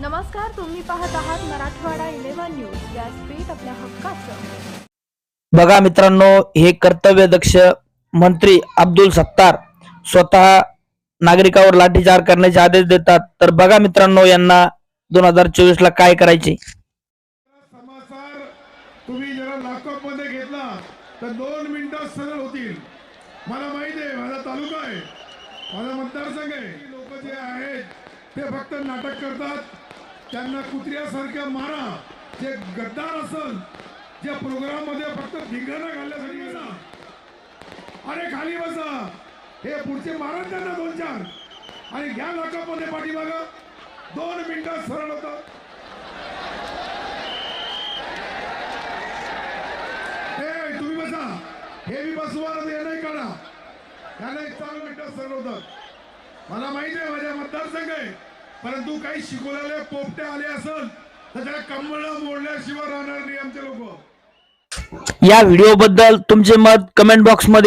नमस्कार तुम्ही पाहत आहात मराठवाडा इलेव्हन न्यूज. व्यासपीठ आपल्या हक्काचं. बघा मित्रांनो हे कर्तव्यदक्ष मंत्री अब्दुल सत्तार स्वतः नागरिकावर लाठीचार करण्याचे आदेश देतात. तर बघा मित्रांनो यांना दोन हजार चोवीस ला काय करायचे? समाचार तुम्ही जरा लॅपटॉपमध्ये घेतला तर दोन मिनिटात सरळ होतील. मला माहिती आहे माझा तालुका आहे. माझा मतदारसंघ आहे. लोक जे आहेत ते फक्त नाटक करतात. त्यांना कुत्र्यासारख्या मारा. जे गद्दार असल जे प्रोग्राममध्ये फक्त धिंगाणा घालण्यासाठी बसा. अरे खाली बसा. हे पुढचे मारा त्यांना दोन चार. आणि घ्या लाखामध्ये पाठीमागा. दोन मिनिटात सरळ होतं. हे तुम्ही बसा. हे मी बसवा हे नाही काढा. त्याला एक चार मिनिटात सरळ होतं. मला माहिती आहे माझ्या मतदारसंघ आहे. परंतु काही शिकवलेले पोपटे आले असल तर त्या कमळ मोडल्याशिवाय राहणार नाही आमचे लोक. या व्हिडिओ बद्दल तुमचे मत कमेंट बॉक्समध्ये